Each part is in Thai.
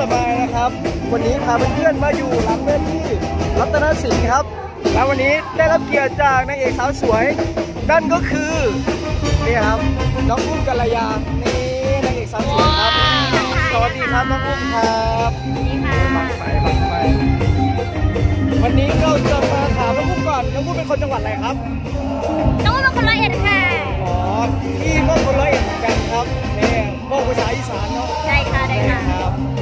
สบายนะครับ วันนี้พาเพื่อนๆมาอยู่หลังเวทีรัตนสินครับ และวันนี้ได้รับเกียรติจากนางเอกสาวสวย นั่นก็คือนี่ครับน้องอุ้มกัลยานี่นางเอกสาวสวยครับสวัสดีครับน้องอุ้มครับบังไฟบังไฟวันนี้เราจะมาถามน้องอุ้มก่อนน้องอุ้มเป็นคนจังหวัดอะไรครับน้องเป็นคนร้อยเอ็ดค่ะอ๋อพี่ก็คนร้อยเอ็ดเหมือนกันครับนี่พวกภาษาอีสานเนาะได้ค่ะได้ค่ะ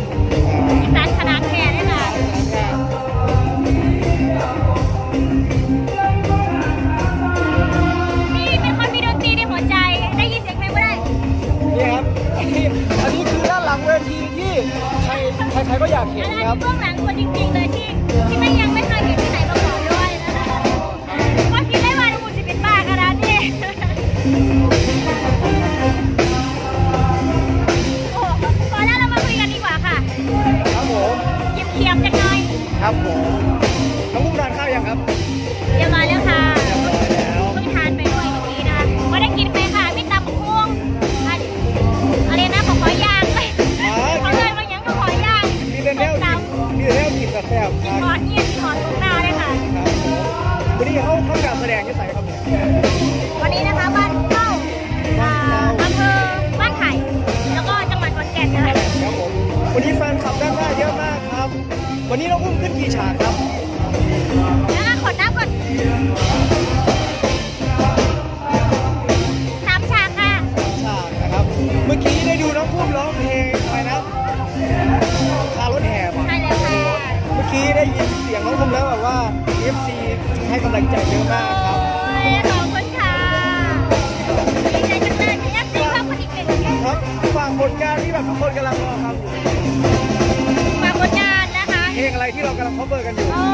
ครับผมน้องมุกทานข้าวยังครับเรียบร้อยแล้วค่ะเรียบร้อยแล้วเพิ่งทานไปด้วยเมื่อกี้นะคะไม่ได้กินไปค่ะไม่ตำบักม่วงอันอะไรนะบอกขอย่างเอ้ยเขาเลยมายังก็ขอย่างมีแต่แนวตกินมีแต่แนวกินกาแฟคำกินรับหอดเงียบกินหอดตรงหน้าเลยค่ะครับผมวันนี้เขาทำการแสดงที่ใส่ครับเนี่ยวันนี้นะคะบ้านเข้าอ่าอำเภอบ้านไผ่แล้วก็จังหวัดขอนแก่นนะคะครับผมวันนี้แฟนคลับด้านหน้าเยอะมากครับ วันนี้น้องอุ้มขึ้นกี่ฉากครับแล้วขอน้ำก่อนสามฉากค่ะฉากนะครับ เมื่อกี้ได้ดูน้องอุ้มร้องเพลงอะไรนะคารถแห่ป่ะใช่แล้วค่ะ เมื่อกี้ได้ยินเสียงน้องอุ้มแล้วแบบว่า FC ให้กำลังใจเยอะมากครับโอ้ยขอบคุณค่ะดีใจจังเลยที่ยัดซีเข้าคนอีกหนึ่งครับฝากผลงานที่แบบทุกคนกำลังรอครับ งอะไรที่เรากำลัง cover กันอยู่โอ้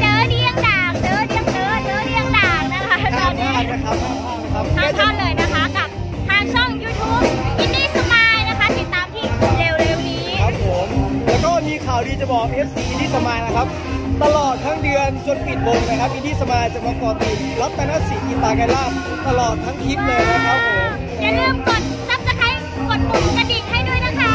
เจอเดียงด่างเจอเดียงเจอเจอเดียงด่างนะคะตห้าอมนพนี้ลาดนะครับห้ามพลาดนะครับทางท่านเลยนะคะกับทางช่อง YouTube อินดี้สมายนะคะติดตามที่เร็วๆนี้ครับผมแล้วก็มีข่าวดีจะบอก FC อินดี้สมายนะครับตลอดทั้งเดือนจนปิดวงนะครับอินดี้สมายจะมาเกอติดรับตนสีกีตาร์ไกล่าตลอดทั้งคลิปเลยนะครับผมอย่าลืมกด subscribe กดปุ่มกระดิ่งให้ด้วยนะคะ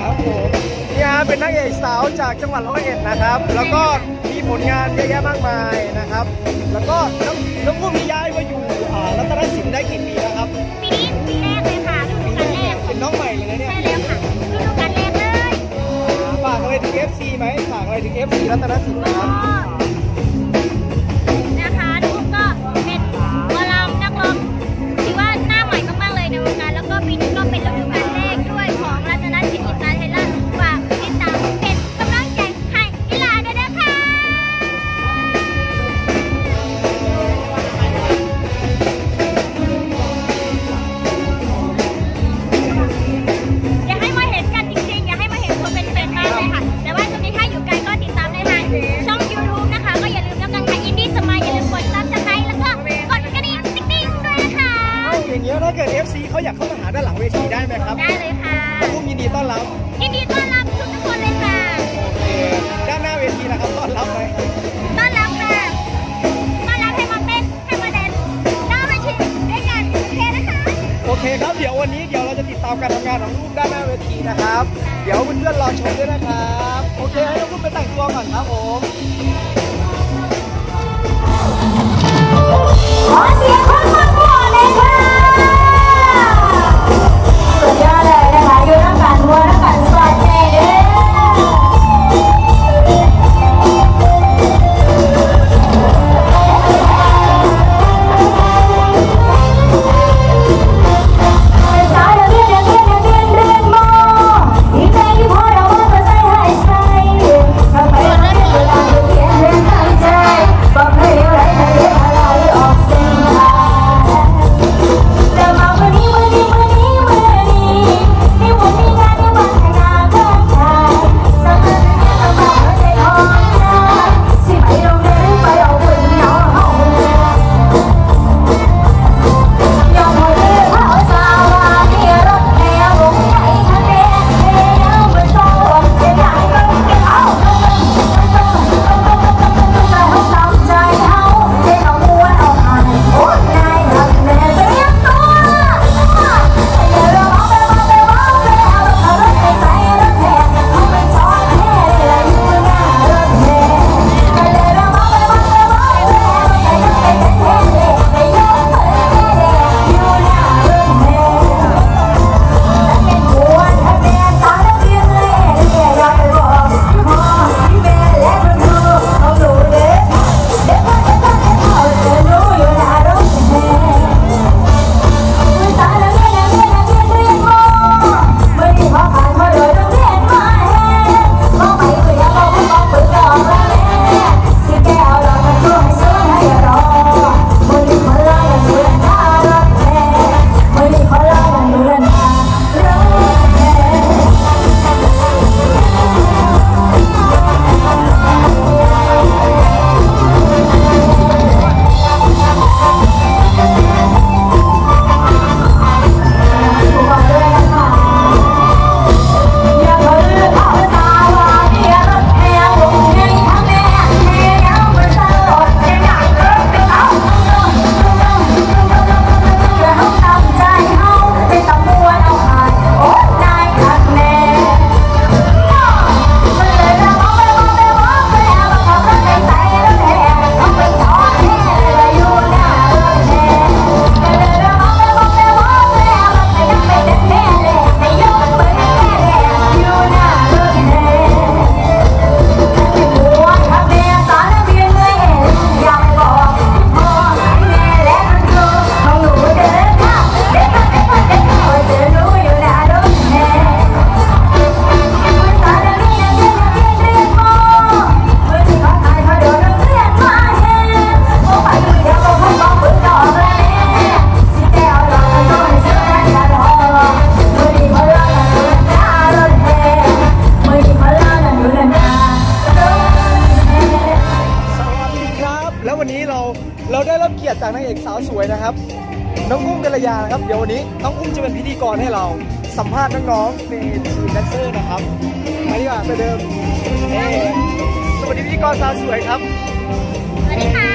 ครับผม นี่ฮะเป็นนักเอกสาวจากจังหวัดร้อยเอ็ดนะครับ แล้วก็มีผลงานเยอะแยะมากมายนะครับ แล้วก็น้องน้องอุ้มนี่ย้ายมาอยู่อ่ารัตนสินได้กี่ปีแล้วครับปีนี้ปีแรกเลยค่ะฤดูกาลแรกเป็นน้องใหม่เลยนะเนี่ยใช่แล้วค่ะฤดูกาลแรกเลยฝากอะไรถึง FC ไหมฝากอะไรถึง FC รัตนสินนะครับ จากนางเอกสาวสวยนะครับ น้องอุ้มกัลยานะครับ เดี๋ยววันนี้น้องอุ้มจะเป็นพิธีกรให้เราสัมภาษณ์น้องๆในทีมแดนเซอร์นะครับมาดีกว่าไปเดิมสวัสดีพิธีกรสาวสวยครับสวัสดีค่ะ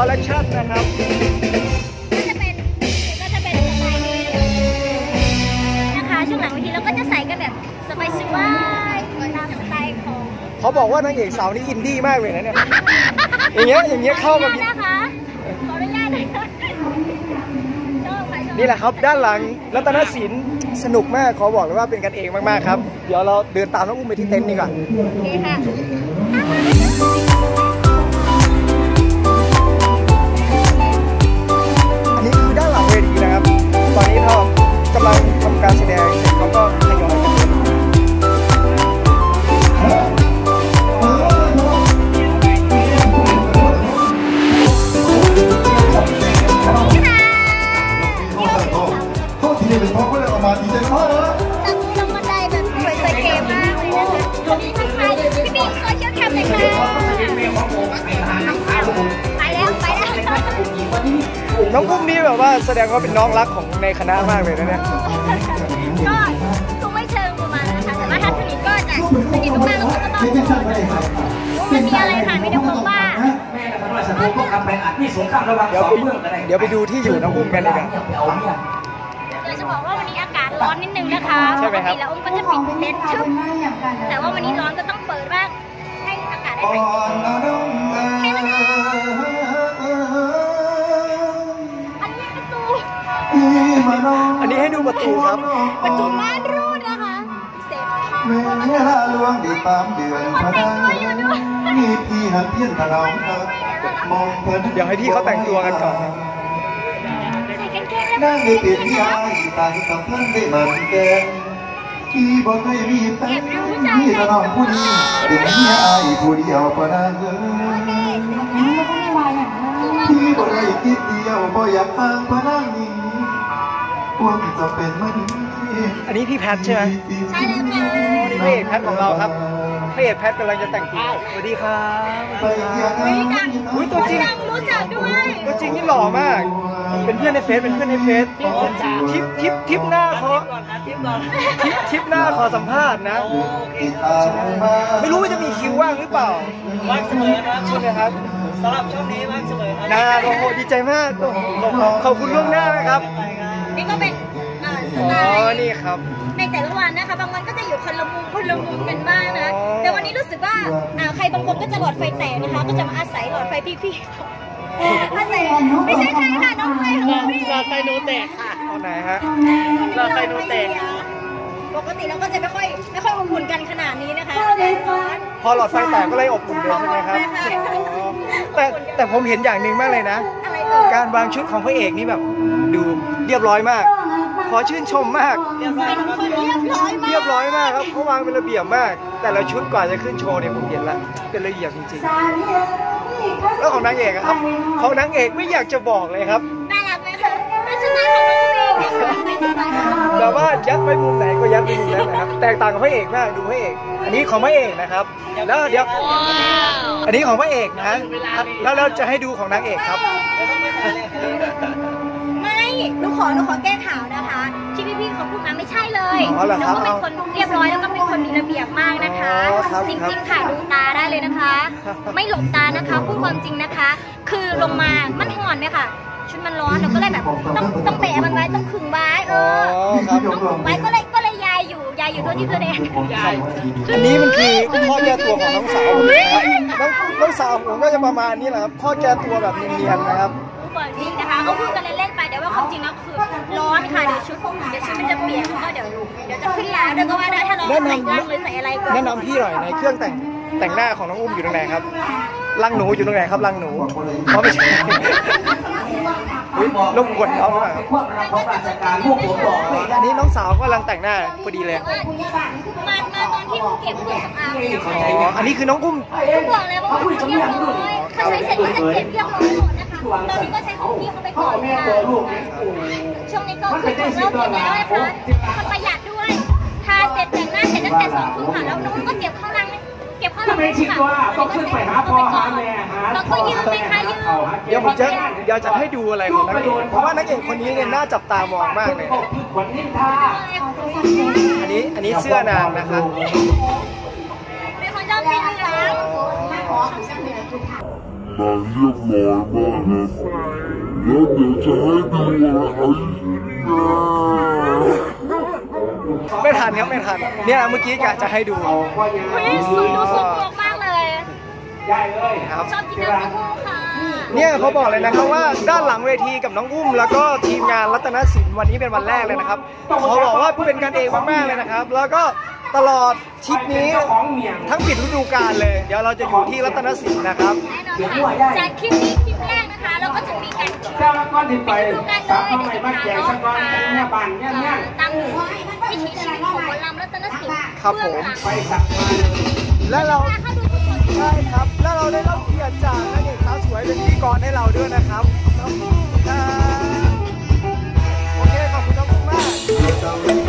คอลเลคชันนะครับก็จะเป็นก็จะเป็นสไตล์นี้นะคะช่วงหลังบางทีเราก็จะใส่กันแบบสบายสบายๆตามสไตล์ของเขาบอกว่านางเอกสาวนี่อินดี้มากเลยนะเนี่ยอย่างเงี้ยอย่างเงี้ยเข้ามาขออนุญตนะคะขออนุญาตนะคะชอบค่ะชอบนี่แหละครับด้านหลังรัตนศิลป์สนุกมากขอบอกเลยว่าเป็นกันเองมากๆครับ เดี๋ยวเราเดินตามน้องอุ้มไปที่เต็นท์ดีกว่าโอเคค่ะ แบบว่าแสดงว่าเป็นน้องรักของในคณะมากเลยนะเนี่ย ก็คงไม่เชิงประมาณนั้นนะคะแต่ว่าถ้าสนิทก็จะสนิทมากๆแล้วก็ต้องชอบมันมีอะไรค่ะมีแต่ความว่าแม่นะครับว่าสนุกพวกกันไปอาจมีสงครามระหว่างเดี๋ยวสอไปงเมืองกันเลยเดี๋ยวไปดูที่อยู่น้องอุ้มกันเลยกันไปเอาเนี่ยเดี๋ยวจะบอกว่าวันนี้อากาศร้อนนิดนึงนะคะใช่ไหมครับปกติแล้วอุ้มก็จะปิดเต็นท์ทึบแต่ว่าวันนี้ร้อนก็ต้องเปิดบ้างให้อากาศได้อ่อถ่ายเท ประตูครับ ประตูม่านรูดนะคะเสร็จเมื่อลาลวงได้ตามเดือนพระนางมีพี่หันเพี้ยนถนอมครับมองเพิ่นเดี๋ยวให้พี่เขาแต่งตัวกันก่อนนะใส่กางเกงแล้วนั่งได้เป็นพี่อายตายกับเพิ่นได้มันแกงพี่บ่เคยมีแฟนพี่ถนอมผู้นี้เป็นพี่อายผู้เดียวพระนางเอ๋ยพี่บ่ได้คิดเดียวบ่อยากห่างพระนางนี้ค วรจะเป็นมันอันนี้พี่แพทใช่ไหมใช่แล้วค่ะนี่พระเอกแพทของเราครับพระเอกแพทกำลังจะแต่งตัวสวัสดีครับไปอยากอุ๊ยดังอุ้ยตัวจริงดังรู้จักด้วยตัวจริงนี่หล่อมาก เป็นเพื่อนในเฟซเป็นเพื่อนในเฟซทิปทิปทิปหน้าขอก่อนนะทิปก่อนทิปทิปหน้าขอสัมภาษณ์นะติดตามมาไม่รู้ว่าจะมีคิวว่างหรือเปล่าว่างเสมอนะใช่ไหมครับสำหรับช่วงนี้ว่างเสมอนาโอ้โหดีใจมากโอ้โหขอบคุณล่วงหน้านะครับ นี่ก็เป็นเอ่อสอ๋ไตอล์นี่ครับ ในแต่ละวันนะคะ บางวันก็จะอยู่คนละมุมคนละมุมกันบ้างนะอ๋อ แต่วันนี้รู้สึกว่าอ่าใครบางคนก็จะหลอดไฟแตกนะคะ ก็จะมาอาศัยหลอดไฟพี่ๆอาศัยไม่ใช่ใครค่ะน้องไฟของเราพี่ เราใครหนูแตกค่ะ เอาไหนฮะ เราใครหนูแตกปกติเราก็จะไม่ค่อยไม่ค่อยอบอุ่นกันขนาดนี้นะคะแดดร้อนพอหลอดไฟแตกก็เลยอบอุ่นเลยใช่ไหมครับใช่ค่ะอ๋อแต่แต่ผมเห็นอย่างหนึ่งมากเลยนะ อะไรเอ่ยการวางชุดของพระเอกนี่แบบดู เรียบร้อยมาก ขอชื่นชมมากเป็นคนเรียบร้อยมากเรียบร้อยมากครับเขาวางเป็นระเบียบมาก แต่ละชุดกว่าจะขึ้นโชว์เนี่ยผมเห็นแล้วเป็นระเบียบจริงๆ แล้วของนางเอกอะครับของนางเอกไม่อยากจะบอกเลยครับน่ารักไหมคะเป็นสไตล์ของน้องเองเป็นสไตล์ของน้องแบบว่ายัดไปมุมไหนก็ยัดไปมุมนั้นนะครับ แตกต่างกับพระเอกมากดูพระเอก อันนี้ของพระเอกนะครับ แล้วเดี๋ยวอันนี้ของพระเอกนะแล้วเราจะให้ดูของนางเอกครับไม่ หนูขอหนูขอแก้ข่าวนะคะ ที่พี่ๆเขาพูดมาไม่ใช่เลยอ๋อเหรอครับน้องก็เป็นคนเรียบร้อยแล้วก็เป็นคนมีระเบียบมากนะคะอ๋อครับจริงๆค่ะดูตาได้เลยนะคะ ไม่หลบตานะคะพูดความจริงนะคะ คือลงมามันห่อนไหมค่ะชุดมันร้อนเราก็เลยแบบต้องต้องแบะมันไว้ต้องขึงไว้เออ๋ออครับต้องขึงไว้ก็เลยก็เลยยายอยู่ยายอยู่ตัวที่ตัวแดงอันนี้มันคือข้อแก้ตัวของน้องสาวผมนะครับน้องน้องสาวผมก็จะประมาณนี้แหละครับข้อแก้ตัวแบบเนียนๆนะครับพูดความจริงนะคะเขาพูดกันเล่นๆไป เดี๋ยวว่าความจริงแล้วคือร้อนค่ะเดี๋ยวชุดเดี๋ยวชุดมันจะเปียกแล้วก็เดี๋ยวเดี๋ยวจะขึ้นแล้วเดี๋ยวก็ว่าได้ถ้าเราแนะใส่นำร่างหรือใส่อะไรก็แนะนำพี่หน่อยในเครื่องแต่งแต่งหน้าของน้องอุ้มอยู่ตรงไหนครับลังหนูอยู่ตรงไหนครับลังหนูเขาไม่ใช่อุ๊ยรบกวนเขาหรือเปล่าครับพวกเราของราชการพวกผมบอกเลยอันนี้น้องสาวกำลังแต่งหน้าพอดีเลยว่ามามาตอนที่เก็บเครื่องสำอางเนี่ยอ๋ออันนี้คือน้องอุ้มต้องบอกเลยว่ามันเรียบร้อยถ้าใช้เสร็จก็จะเก็บเรียบร้อย หมดนะคะตอนนี้ก็ใช้ของพี่เขาไปก่อนค่ะช่วงนี้ก็คือของเราเก็บแล้วนะคะมันประหยัดด้วยทาเสร็จแต่งหน้าเสร็จตั้งแต่สองทุ่มค่ะแล้วน้องก็เก็บเข้ารังเก็บเข้ารังแล้วก็ยืนไปค่ะยืนเดี๋ยวผมจะอยากจะให้ดูอะไรของนางเอกเพราะว่านางเอกคนนี้เนี่ยน่าจับตามองมากเลยขวัญนินทาอันนี้อันนี้เสื้อนางนะครับเป็นคนชอบสีเหลือง มาเรียบร้อยมากครับแล้วเดี๋ยวจะให้ดูอะไรไม่ทันครับไม่ทัน เนี่ยเมื่อกี้กะจะให้ดูเฮ้ยสูงดูสูงมากเลยใหญ่เลยครับชอบกินน้ำเต้าหู้ค่ะเนี่ยเขาบอกเลยนะครับว่าด้านหลังเวทีกับน้องอุ้ม แล้วก็ทีมงานรัตนศิลป์วันนี้เป็นวันแรกเลยนะครับเขาบอกว่าเป็นกันเองมากๆเลยนะครับ แล้วก็ ตลอดทริปนี้ทั้งปิดฤดูกาลเลย เดี๋ยวเราจะอยู่ที่รัตนศิลป์นะครับแน่นอนค่ะจากคลิปนี้คลิปแรกนะคะเราก็จะมีการเจ้าก้อนที่ไปดูกันเลสามยทำไมมาแจกสักก้อนเนี่ยบ้านเนี่ยเนี่ยตามวิถีชีวิตของหมอลำรัตนศิลป์ครับผมไปสักมาเลยและเราเข้าดูทุกคนใช่ครับ แล้วเราได้รับเกียรติจากนางเอกสาวสวยเป็นพิธีกรให้เราด้วยนะครับขอบคุณครับโอเคขอบคุณน้องอุ้มมาก